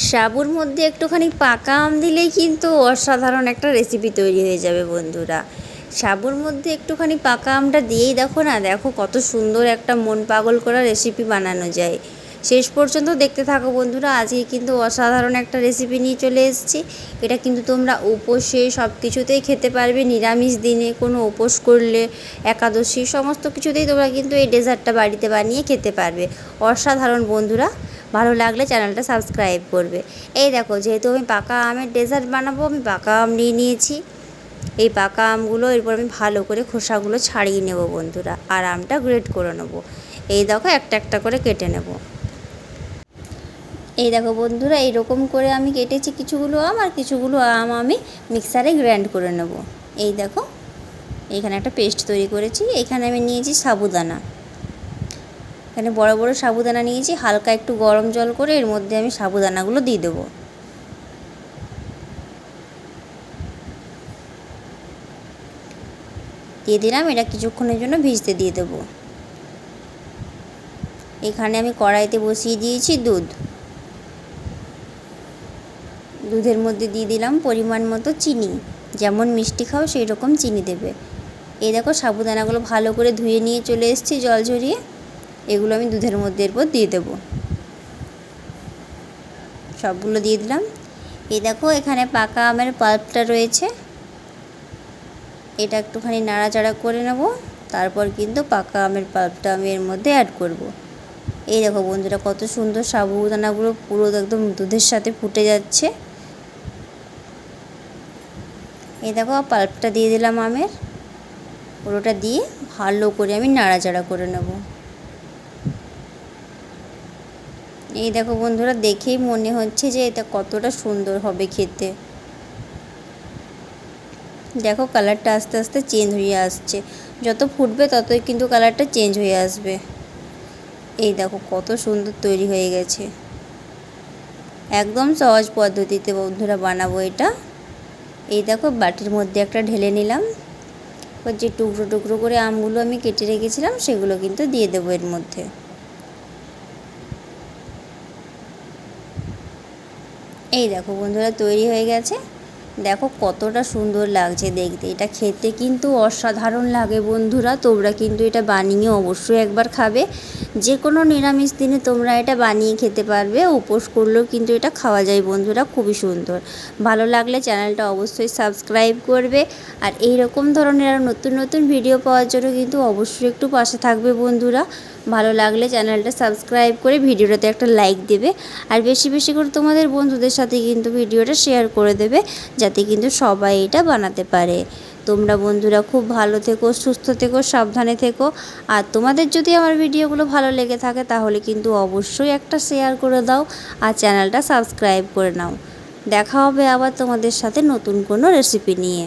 সাবুর মধ্যে একটুখানি পাকা আম দিলেই কিন্তু অসাধারণ একটা রেসিপি তৈরি হয়ে যাবে বন্ধুরা। সাবুর মধ্যে একটুখানি পাকা আমটা দিয়েই দেখো না, দেখো কত সুন্দর একটা মন পাগল করা রেসিপি বানানো যায়। শেষ পর্যন্ত দেখতে থাকো বন্ধুরা, আজকে কিন্তু অসাধারণ একটা রেসিপি নিয়ে চলে এসেছি। এটা কিন্তু তোমরা উপোসে সব কিছুতেই খেতে পারবে, নিরামিষ দিনে কোনো উপোস করলে, একাদশী, সমস্ত কিছুতেই তোমরা কিন্তু এই ডেজার্টটা বাড়িতে বানিয়ে খেতে পারবে। অসাধারণ বন্ধুরা। ভালো লাগলে চ্যানেলটা সাবস্ক্রাইব করবে। এই দেখো, যেহেতু আমি পাকা আমের ডেজার্ট বানাবো, আমি পাকা আম নিয়ে নিয়েছি। এই পাকা আমগুলো এরপর আমি ভালো করে খোসাগুলো ছাড়িয়ে নেব বন্ধুরা, আর আমটা গ্রেট করে নেব। এই দেখো, একটা একটা করে কেটে নেব। এই দেখো বন্ধুরা, এইরকম করে আমি কেটেছি কিছুগুলো আম, আর কিছুগুলো আম আমি মিক্সারে গ্র্যান্ড করে নেব। এই দেখো, এখানে একটা পেস্ট তৈরি করেছি। এখানে আমি নিয়েছি সাবুদানা। এখানে বড় বড় সাবুদানা নিয়েছি, হালকা একটু গরম জল করে এর মধ্যে আমি সাবুদানাগুলো দিয়ে দেবো। দিয়ে দিলাম, এটা কিছুক্ষণের জন্য ভিজতে দিয়ে দেবো। এখানে আমি কড়াইতে বসিয়ে দিয়েছি দুধ। দুধের মধ্যে দিয়ে দিলাম পরিমাণ মতো চিনি, যেমন মিষ্টি খাও সেই রকম চিনি দেবে। এই দেখো সাবুদানাগুলো ভালো করে ধুয়ে নিয়ে চলে এসেছি জল ঝরিয়ে। এগুলো আমি দুধের মধ্যে এরপর দিয়ে দেবো। সবগুলো দিয়ে দিলাম। এই দেখো, এখানে পাকা আমের পাল্পটা রয়েছে। এটা একটুখানি নাড়াচাড়া করে নেব। তারপর কিন্তু পাকা আমের পাল্পটা আমি এর মধ্যে অ্যাড করব। এই দেখো বন্ধুরা, কত সুন্দর সাবুদানাগুলো পুরো একদম দুধের সাথে ফুটে যাচ্ছে। এই দেখো, পাল্পটা দিয়ে দিলাম আমের। পুরোটা দিয়ে ভালো করে আমি নাড়াচাড়া করে নেব। এই দেখো বন্ধুরা, দেখেই মনে হচ্ছে যে এটা কতটা সুন্দর হবে খেতে। দেখো কালারটা আস্তে আস্তে চেঞ্জ হয়ে আসছে। যত ফুটবে ততই কিন্তু কালারটা চেঞ্জ হয়ে আসবে। এই দেখো কত সুন্দর তৈরি হয়ে গেছে। একদম সহজ পদ্ধতিতে বন্ধুরা বানাবো এটা। এই দেখো বাটির মধ্যে একটা ঢেলে নিলাম। যে টুকরো টুকরো করে আমগুলো আমি কেটে রেখেছিলাম, সেগুলো কিন্তু দিয়ে দেবো এর মধ্যে। এই দেখো বন্ধুরা, তৈরি হয়ে গেছে। দেখো কতটা সুন্দর লাগছে দেখতে। এটা খেতে কিন্তু অসাধারণ লাগে বন্ধুরা। তোমরা কিন্তু এটা বানিয়ে অবশ্যই একবার খাবে। যে কোনো নিরামিষ দিনে তোমরা এটা বানিয়ে খেতে পারবে। উপোস করলেও কিন্তু এটা খাওয়া যায় বন্ধুরা, খুবই সুন্দর। ভালো লাগলে চ্যানেলটা অবশ্যই সাবস্ক্রাইব করবে। আর এই রকম ধরনের নতুন নতুন ভিডিও পাওয়ার জন্য কিন্তু অবশ্যই একটু পাশে থাকবে বন্ধুরা। ভালো লাগলে চ্যানেলটা সাবস্ক্রাইব করে ভিডিওটাতে একটা লাইক দেবে। আর বেশি বেশি করে তোমাদের বন্ধুদের সাথে কিন্তু ভিডিওটা শেয়ার করে দেবে, যাতে কিন্তু সবাই এটা বানাতে পারে। তোমরা বন্ধুরা খুব ভালো থেকো, সুস্থ থেকো, সাবধানে থেকো। আর তোমাদের যদি আমার ভিডিওগুলো ভালো লেগে থাকে, তাহলে কিন্তু অবশ্যই একটা শেয়ার করে দাও আর চ্যানেলটা সাবস্ক্রাইব করে নাও। দেখা হবে আবার তোমাদের সাথে নতুন কোনো রেসিপি নিয়ে।